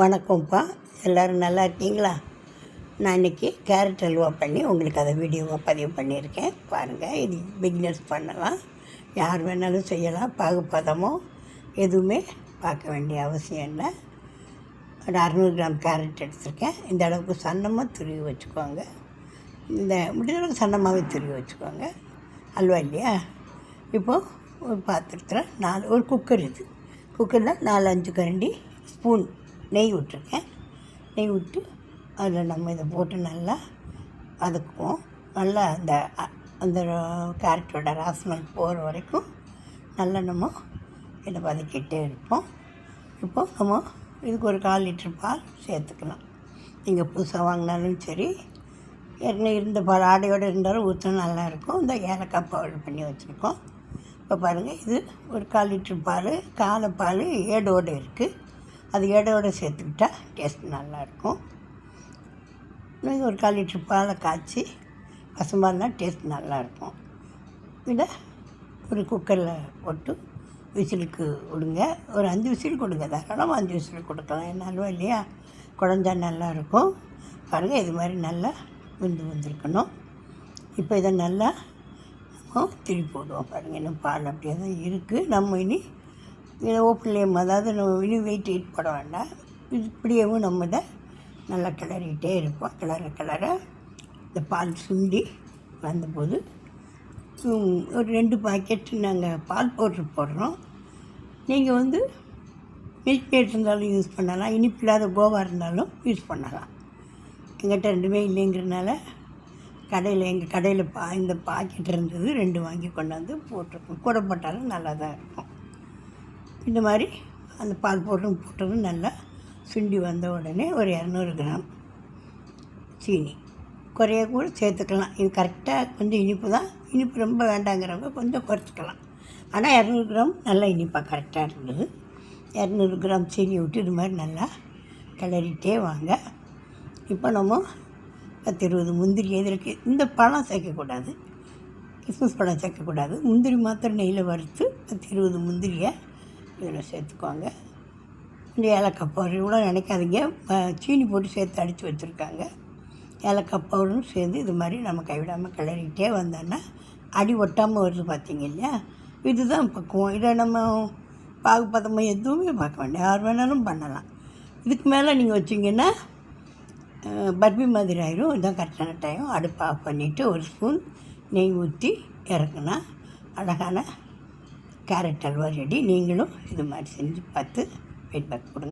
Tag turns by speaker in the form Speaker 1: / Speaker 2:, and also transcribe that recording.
Speaker 1: வணக்கம்ப்பா. எல்லோரும் நல்லா இருக்கீங்களா? நான் இன்றைக்கி கேரட் அல்வா பண்ணி உங்களுக்கு அதை வீடியோவாக பதிவு பண்ணியிருக்கேன். பாருங்கள் இது பிக்னஸ் பண்ணலாம். யார் வேணாலும் செய்யலாம். பாகுபதமோ எதுவுமே பார்க்க வேண்டிய அவசியம் இல்லை. ஒரு அறநூறு கிராம் கேரட் எடுத்திருக்கேன். இந்த அளவுக்கு சன்னமாக துருவி வச்சுக்கோங்க. இந்த முடிஞ்ச அளவுக்கு சன்னமாகவே துருவி வச்சுக்கோங்க. அல்வா இல்லையா? இப்போது ஒரு பாத்திரத்தில் நாலு ஒரு குக்கர் இது. குக்கரில் நாலு அஞ்சு கரண்டி ஸ்பூன் நெய் விட்ருக்கேன் நெய் விட்டு அதில் நம்ம இதை போட்டு நல்லா வதக்குவோம் நல்லா அந்த அந்த கேரட்டோட ராஸ்மல் போகிற வரைக்கும் நல்லா நம்ம இதை வதக்கிட்டே இருப்போம். இப்போ நம்ம இதுக்கு ஒரு கால் லிட்டர் பால் சேர்த்துக்கலாம். நீங்கள் புதுசாக வாங்கினாலும் சரி ஏற்கனவே இருந்த பால் ஆடையோடு இருந்தாலும் ஊற்றினா நல்லாயிருக்கும் இந்த ஏலக்காய் பவுடர் பண்ணி வச்சுருக்கோம். இப்போ பாருங்கள் இது ஒரு கால் லிட்டர் பால் காலை பால் ஏடோடு இருக்குது. அது ஏடோடு சேர்த்துக்கிட்டா டேஸ்ட் நல்லாயிருக்கும். நீங்கள் ஒரு கால் லிட்ரு பாலை காய்ச்சி பசும்பால்னா டேஸ்ட் நல்லாயிருக்கும். இதை ஒரு குக்கரில் போட்டு விசிலுக்கு விடுங்க. ஒரு அஞ்சு விசில் கொடுங்க. தாராளமாக அஞ்சு விசில் கொடுக்கலாம். என்னாலும் இல்லையா? குழஞ்சா நல்லாயிருக்கும். பாருங்கள் இது மாதிரி நல்லா விந்து வந்திருக்கணும். இப்போ இதை நல்லா திருப்பி போடுவோம். பாருங்கள் இன்னும் பால் அப்படியே தான் இருக்குது நம்ம இனி இதை ஓப்பன்லேயும் அதாவது நம்ம இனி வெயிட் வெயிட் போட வேண்டாம். இது இப்படியேவும் நம்ம இதை நல்லா கிளறிக்கிட்டே இருப்போம். கிளற கிளற இந்த பால் சுண்டி வந்தபோது ஒரு ரெண்டு பாக்கெட் நாங்கள் பால் பவுட்ரு போடுறோம். நீங்கள் வந்து மில்க் மேட் இருந்தாலும் யூஸ் பண்ணலாம். இனிப்பு இல்லாத கோவா இருந்தாலும் யூஸ் பண்ணலாம். எங்கிட்ட ரெண்டுமே இல்லைங்கிறனால கடையில் எங்கள் கடையில் பா இந்த பாக்கெட் இருந்தது ரெண்டு வாங்கி கொண்டாந்து போட்டிருக்கோம். கூட போட்டாலும் நல்லா தான் இருக்கும். இந்த மாதிரி அந்த பால் போட்டும் போட்டதும் நல்லா சுண்டி வந்த உடனே ஒரு இரநூறு கிராம் சீனி. குறைய கூட சேர்த்துக்கலாம். இது கரெக்டாக கொஞ்சம் இனிப்பு தான். இனிப்பு ரொம்ப வேண்டாங்கிறவங்க கொஞ்சம் குறைச்சிக்கலாம். ஆனால் இரநூறு கிராம் நல்லா இனிப்பாக கரெக்டாக இருந்தது. இரநூறு கிராம் சீனி விட்டு இது மாதிரி நல்லா கிளறிட்டே வாங்க. இப்போ நம்ம பத்து இருபது முந்திரி எதிர்க்கு இந்த பழம் சேர்க்கக்கூடாது. கிறிஸ்மஸ் பழம் சேர்க்கக்கூடாது. முந்திரி மாத்திரம் நெய்யில் வறுத்து பத்து இருபது முந்திரியை இதில் சேர்த்துக்குவாங்க. இந்த ஏலக்காய் பவுடர் இவ்வளோ நினைக்காதீங்க சீனி போட்டு சேர்த்து அடித்து வச்சுருக்காங்க. ஏலக்காய் பவுடரும் சேர்ந்து இது மாதிரி நம்ம கைவிடாமல் கிளறிக்கிட்டே வந்தோன்னா அடி ஒட்டாமல் வருது பார்த்தீங்க இல்லையா? இதுதான் பக்குவம். இதை நம்ம பாகு பதமாக எதுவுமே பார்க்க வேண்டாம். யார் வேணாலும் பண்ணலாம். இதுக்கு மேலே நீங்கள் வச்சிங்கன்னா பர்பி மாதிரி ஆயிரும். இதுதான் கரெக்டான டைம் அடுப்பு ஆஃப் பண்ணிவிட்டு ஒரு ஸ்பூன் நெய் ஊற்றி இறக்குனா அழகான கேரட் அல்வா ரெடி நீங்களும் இது மாதிரி செஞ்சு பார்த்து ஃபீட்பேக் கொடுங்க.